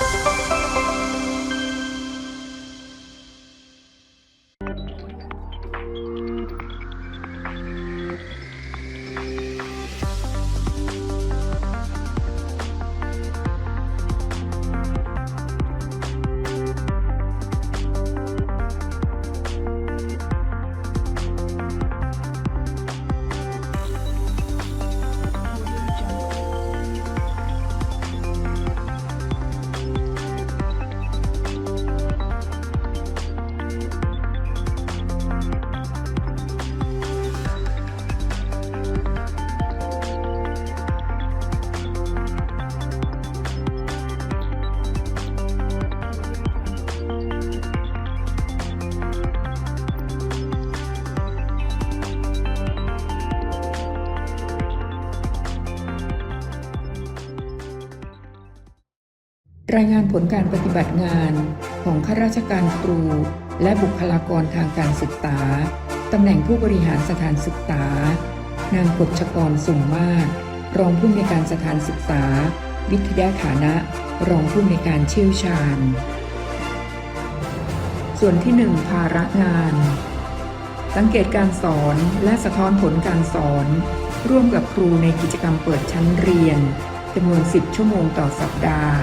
you รายงานผลการปฏิบัติงานของข้าราชการครู และบุคลากรทางการศึกษา ตำแหน่งผู้บริหารสถานศึกษา นางกฎชกรสุ่มมาศรองผู้อำนวยการสถานศึกษา วิทยาฐานะ รองผู้อำนวยการเชี่ยวชาญ ส่วนที่ 1 ภาระงาน สังเกตการสอนและสะท้อนผลการสอน ร่วมกับครูในกิจกรรมเปิดชั้นเรียนจำนวน 10 ชั่วโมงต่อสัปดาห์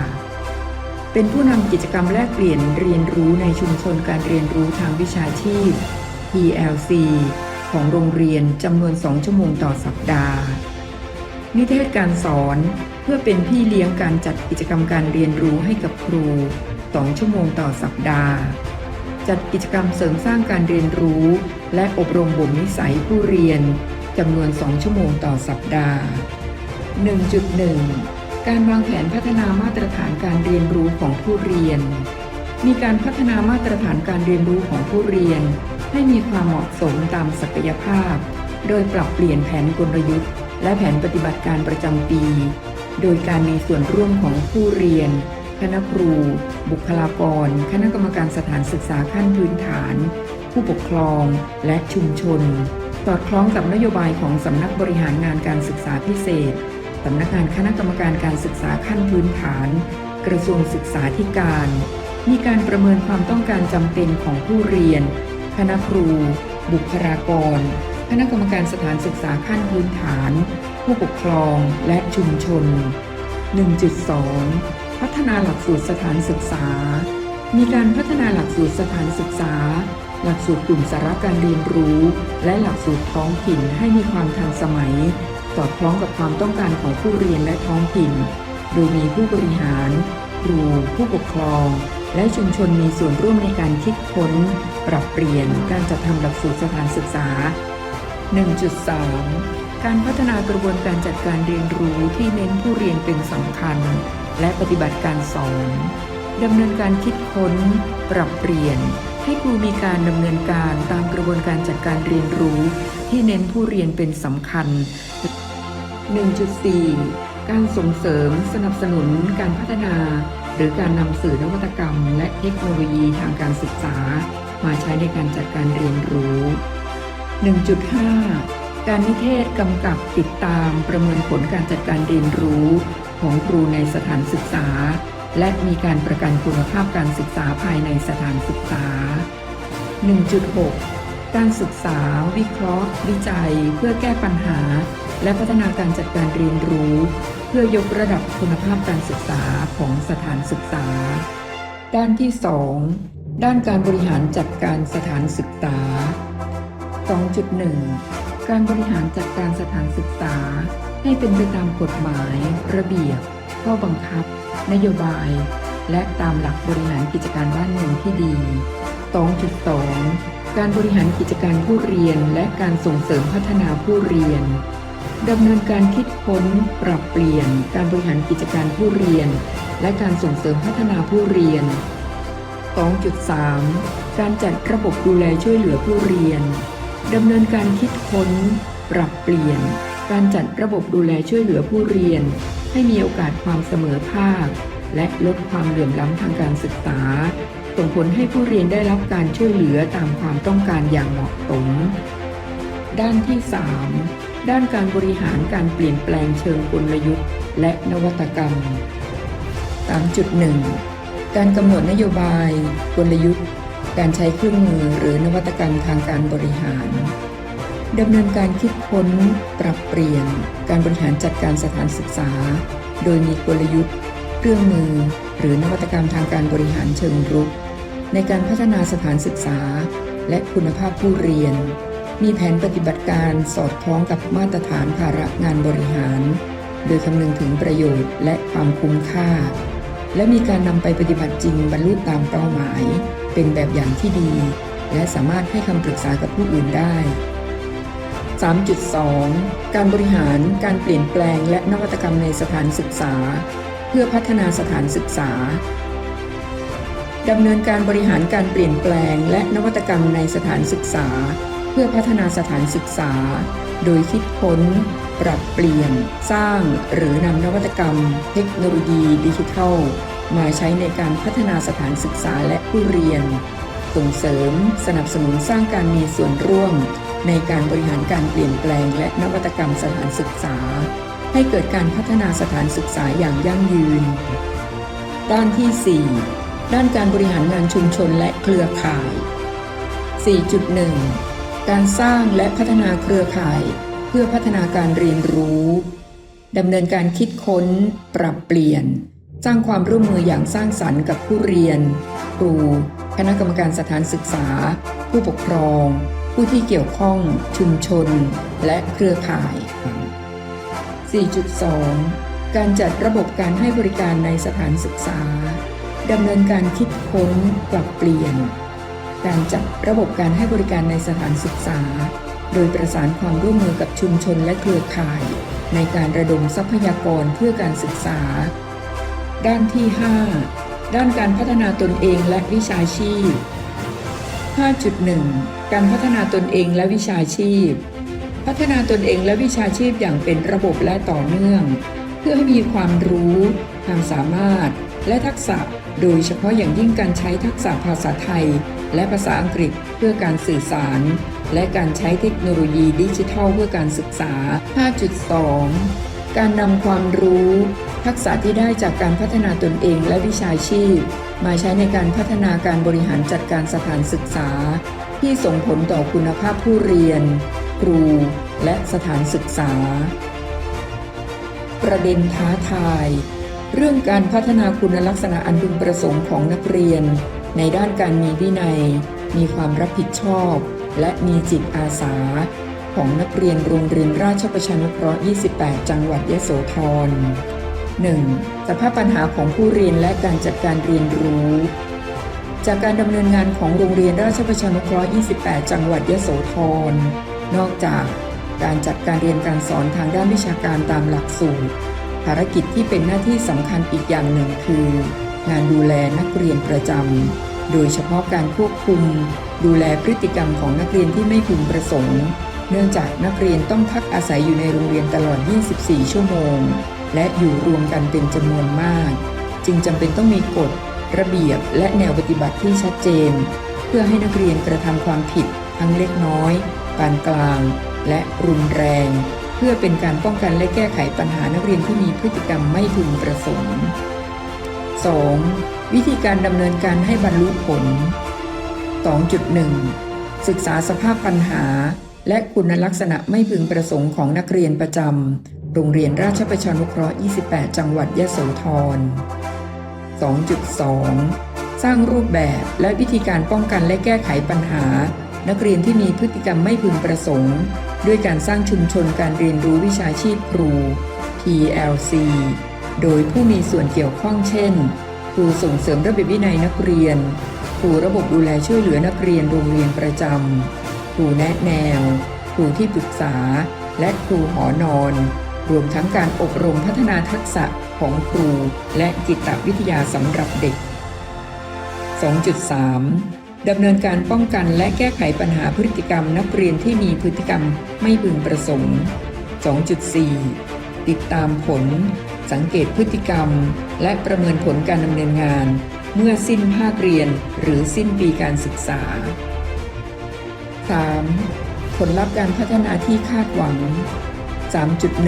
เป็นผู้นำกิจกรรมแลกเปลี่ยนเรียนรู้ในชุมชนการเรียนรู้ทางวิชาชีพ PLC ของโรงเรียนจำนวน 2 ชั่วโมงต่อสัปดาห์ นิเทศการสอนเพื่อเป็นพี่เลี้ยงการจัดกิจกรรมการเรียนรู้ให้กับครู 2 ชั่วโมงต่อสัปดาห์ จัดกิจกรรมเสริมสร้างการเรียนรู้ และอบรมบ่มนิสัยผู้เรียนจำนวน 2 ชั่วโมงต่อสัปดาห์ 1.1 การวางแผนพัฒนามาตรฐานการเรียนรู้ของผู้เรียน มีการพัฒนามาตรฐานการเรียนรู้ของผู้เรียน ให้มีความเหมาะสมตามศักยภาพ โดยปรับเปลี่ยนแผนกลยุทธ์ และแผนปฏิบัติการประจำปี โดยการมีส่วนร่วมของผู้เรียน คณะครู บุคลากร คณะกรรมการสถานศึกษาขั้นพื้นฐาน ผู้ปกครอง และชุมชน สอดคล้องกับนโยบายของสำนักบริหารงานการศึกษาพิเศษ สำนักงานคณะกรรมการการศึกษาขั้นพื้นฐาน กระทรวงศึกษาธิการ มีการประเมินความต้องการจำเป็นของผู้เรียน คณะครู บุคลากร คณะกรรมการสถานศึกษาขั้นพื้นฐาน ผู้ปกครองและชุมชน 1.2 พัฒนาหลักสูตรสถานศึกษา มีการพัฒนาหลักสูตรสถานศึกษา หลักสูตรกลุ่มสาระการเรียนรู้ และหลักสูตรท้องถิ่นให้มีความทันสมัย สอดคล้องกับความต้องการของผู้เรียนและท้องถิ่น โดยมีผู้บริหาร ครู ผู้ปกครอง และชุมชนมีส่วนร่วมในการคิดค้น ปรับเปลี่ยนการจัดทำหลักสูตรสถานศึกษา1.3การพัฒนากระบวนการจัดการเรียนรู้ที่เน้นผู้เรียนเป็นสำคัญ และปฏิบัติการสอนดำเนินการคิดค้น ปรับเปลี่ยน ให้ครูมีการดำเนินการตามกระบวนการจัดการเรียนรู้ ที่เน้นผู้เรียนเป็นสำคัญ 1.4 การส่งเสริมสนับสนุนการพัฒนา หรือการนำสื่อนวัตกรรม และเทคโนโลยีทางการศึกษา มาใช้ในการจัดการเรียนรู้ 1.5 การนิเทศกำกับติดตามประเมินผลการจัดการเรียนรู้ของครูในสถานศึกษา และมีการประกันคุณภาพการศึกษาภายในสถานศึกษา 1.6 การศึกษา วิเคราะห์ วิจัย เพื่อแก้ปัญหา และพัฒนาการจัดการเรียนรู้ เพื่อยกระดับคุณภาพการศึกษาของสถานศึกษา ด้านที่ 2 ด้านการบริหารจัดการสถานศึกษา 2.1 การบริหารจัดการสถานศึกษา ให้เป็นไปตามกฎหมาย ระเบียบ ข้อบังคับ นโยบาย และตามหลักบริหารกิจการบ้านเมืองที่ดี 2.2 การบริหารกิจการผู้เรียนและการส่งเสริมพัฒนาผู้เรียน ดำเนินการคิดค้นปรับเปลี่ยน การบริหารกิจการผู้เรียน และการส่งเสริมพัฒนาผู้เรียน 2.3 การจัดระบบดูแลช่วยเหลือผู้เรียน ดำเนินการคิดค้น ปรับเปลี่ยน การจัดระบบดูแลช่วยเหลือผู้เรียน ให้มีโอกาสความเสมอภาค และลดความเหลื่อมล้ำทางการศึกษา ส่งผลให้ผู้เรียนได้รับการช่วยเหลือตามความต้องการอย่างเหมาะสม ด้านที่ 3 ด้านการบริหารการเปลี่ยนแปลงเชิงกลยุทธ์และนวัตกรรม 3.1 การกำหนดนโยบายกลยุทธ์ การใช้เครื่องมือหรือนวัตกรรมทางการบริหารดำเนินการคิดค้น ปรับเปลี่ยน การบริหารจัดการสถานศึกษา โดยมีกลยุทธ์ เครื่องมือ หรือนวัตกรรมทางการบริหารเชิงรุก ในการพัฒนาสถานศึกษา และคุณภาพผู้เรียน มีแผนปฏิบัติการสอดคล้องกับมาตรฐานภาระงานบริหาร โดยคำนึงถึงประโยชน์และความคุ้มค่า และมีการนำไปปฏิบัติจริงบรรลุตามเป้าหมาย เป็นแบบอย่างที่ดี และสามารถให้คำปรึกษากับผู้อื่นได้ 3.2 การบริหารการเปลี่ยนแปลงและนวัตกรรมในสถานศึกษา เพื่อพัฒนาสถานศึกษาดำเนินการบริหารการเปลี่ยนแปลงและนวัตกรรมในสถานศึกษา พื่อพัฒนาสถานศึกษา โดยคิดค้น ปรับเปลี่ยน สร้างหรือนำนวัตกรรม เทคโนโลยีดิจิทัล มาใช้ในการพัฒนาสถานศึกษาและผู้เรียน ส่งเสริม สนับสนุนสร้างการมีส่วนร่วม ในการบริหารการเปลี่ยนแปลง และนวัตกรรมสถานศึกษา ให้เกิดการพัฒนาสถานศึกษาอย่างยั่งยืน ด้านที่ 4 ด้านการบริหารงานชุมชนและเครือข่าย 4.1 การสร้างและพัฒนาเครือข่ายเพื่อพัฒนาการเรียนรู้ดำเนินการคิดค้น ปรับเปลี่ยน สร้างความร่วมมืออย่างสร้างสรรค์กับผู้เรียน ครู คณะกรรมการสถานศึกษา ผู้ปกครอง ผู้ที่เกี่ยวข้อง ชุมชน และเครือข่าย 4.2 การจัดระบบการให้บริการในสถานศึกษาดำเนินการคิดค้น ปรับเปลี่ยน การจัดระบบการให้บริการในสถานศึกษา โดยประสานความร่วมมือกับชุมชนและเครือข่าย ในการระดมทรัพยากรเพื่อการศึกษา ด้านที่ 5 ด้านการพัฒนาตนเองและวิชาชีพ 5.1 การพัฒนาตนเองและวิชาชีพ พัฒนาตนเองและวิชาชีพอย่างเป็นระบบและต่อเนื่อง เพื่อให้มีความรู้ ความสามารถ และทักษะ โดยเฉพาะอย่างยิ่งการใช้ทักษะภาษาไทย และภาษาอังกฤษเพื่อการสื่อสาร และการใช้เทคโนโลยีดิจิทัลเพื่อการศึกษา 5.2 การนำความรู้ ทักษะที่ได้จากการพัฒนาตนเองและวิชาชีพ มาใช้ในการพัฒนาการบริหารจัดการสถานศึกษา ที่ส่งผลต่อคุณภาพผู้เรียน ครู และสถานศึกษา ประเด็นท้าทาย เรื่องการพัฒนาคุณลักษณะอันพึงประสงค์ของนักเรียน ในด้านการมีวินัย มีความรับผิดชอบ และมีจิตอาสา ของนักเรียนโรงเรียนราชประชานุเคราะห์ 28 จังหวัดยะโสธร 1. สภาพปัญหาของผู้เรียนและการจัดการเรียนรู้ จากการดำเนินงานของโรงเรียนราชประชานุเคราะห์ 28 จังหวัดยะโสธร นอกจากการจัดการเรียนการสอนทางด้านวิชาการตามหลักสูตร ภารกิจที่เป็นหน้าที่สำคัญอีกอย่างหนึ่งคือ งานดูแลนักเรียนประจำ โดยเฉพาะการควบคุม ดูแลพฤติกรรมของนักเรียนที่ไม่พึงประสงค์ เนื่องจากนักเรียนต้องพักอาศัยอยู่ในโรงเรียนตลอด 24 ชั่วโมง และอยู่รวมกันเป็นจำนวนมาก จึงจำเป็นต้องมีกฎ ระเบียบและแนวปฏิบัติที่ชัดเจน เพื่อให้นักเรียนกระทำความผิด ทั้งเล็กน้อยปานกลาง และรุนแรง เพื่อเป็นการป้องกันและแก้ไขปัญหานักเรียนที่มีพฤติกรรมไม่พึงประสงค์ 2. วิธีการดำเนินการให้บรรลุผล 2.1 ศึกษาสภาพปัญหา และคุณลักษณะไม่พึงประสงค์ของนักเรียนประจำ โรงเรียนราชประชานุเคราะห์ 28 จังหวัดยะโสธร 2.2 สร้างรูปแบบและวิธีการป้องกันและแก้ไขปัญหา นักเรียนที่มีพฤติกรรมไม่พึงประสงค์ ด้วยการสร้างชุมชนการเรียนรู้วิชาชีพครู PLC โดยผู้มีส่วนเกี่ยวข้องเช่น ครูส่งเสริมระเบียบวินัยนักเรียน ครูระบบดูแลช่วยเหลือนักเรียนโรงเรียนประจำ ครูแนะแนว ครูที่ปรึกษา และครูหอนอน รวมทั้งการอบรมพัฒนาทักษะของครู และจิตวิทยาสำหรับเด็ก 2.3 ดำเนินการป้องกันและแก้ไขปัญหาพฤติกรรมนักเรียนที่มีพฤติกรรมไม่พึงประสงค์ 2.4 ติดตามผล สังเกตพฤติกรรม และประเมินผลการดำเนินงาน เมื่อสิ้นภาคเรียนหรือสิ้นปีการศึกษา 3. ผลลัพธ์การพัฒนาที่คาดหวัง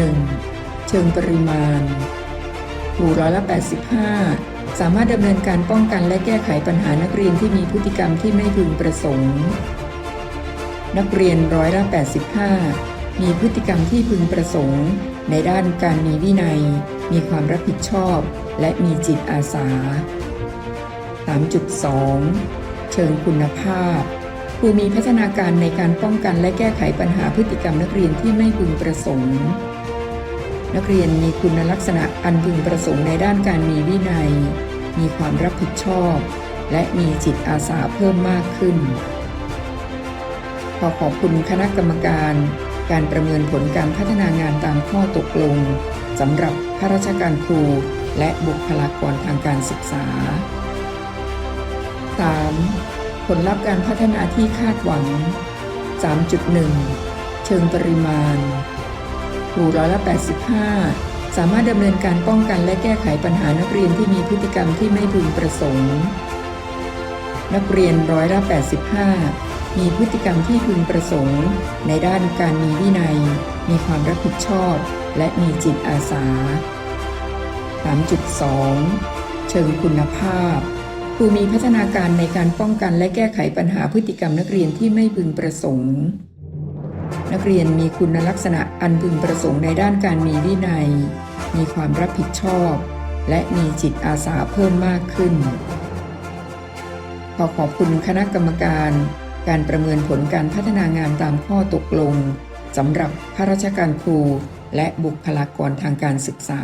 3.1 เชิงปริมาณครูร้อยละ85 สามารถดำเนินการป้องกันและแก้ไขปัญหานักเรียนที่มีพฤติกรรมที่ไม่พึงประสงค์ นักเรียนร้อยละ85 มีพฤติกรรมที่พึงประสงค์ ในด้านการมีวินัย มีความรับผิดชอบ และมีจิตอาสา 3.2 เชิงคุณภาพครูมีพัฒนาการในการป้องกันและแก้ไขปัญหาพฤติกรรมนักเรียนที่ไม่พึงประสงค์ นักเรียนมีคุณลักษณะอันพึงประสงค์ในด้านการมีวินัย มีความรับผิดชอบ และมีจิตอาสาเพิ่มมากขึ้น ขอขอบคุณคณะกรรมการ การประเมินผลการพัฒนางานตามข้อตกลงสำหรับข้าราชการครู และบุคลากรทางการศึกษา 3. ผลลัพธ์การพัฒนาที่คาดหวัง 3.1 เชิงปริมาณครูร้อยละ85 สามารถดำเนินการป้องกันและแก้ไขปัญหานักเรียนที่มีพฤติกรรมที่ไม่พึงประสงค์ นักเรียนร้อยละ85 มีพฤติกรรมที่พึงประสงค์ ในด้านการมีวินัย มีความรับผิดชอบ และมีจิตอาสา 3.2 เชิงคุณภาพครูมีพัฒนาการในการป้องกันและแก้ไขปัญหาพฤติกรรมนักเรียนที่ไม่พึงประสงค์ นักเรียนมีคุณลักษณะอันพึงประสงค์ในด้านการมีวินัย มีความรับผิดชอบ และมีจิตอาสาเพิ่มมากขึ้นขอขอบคุณคณะกรรมการ การประเมินผลการพัฒนางานตามข้อตกลงสำหรับข้าราชการครูและบุคลากรทางการศึกษา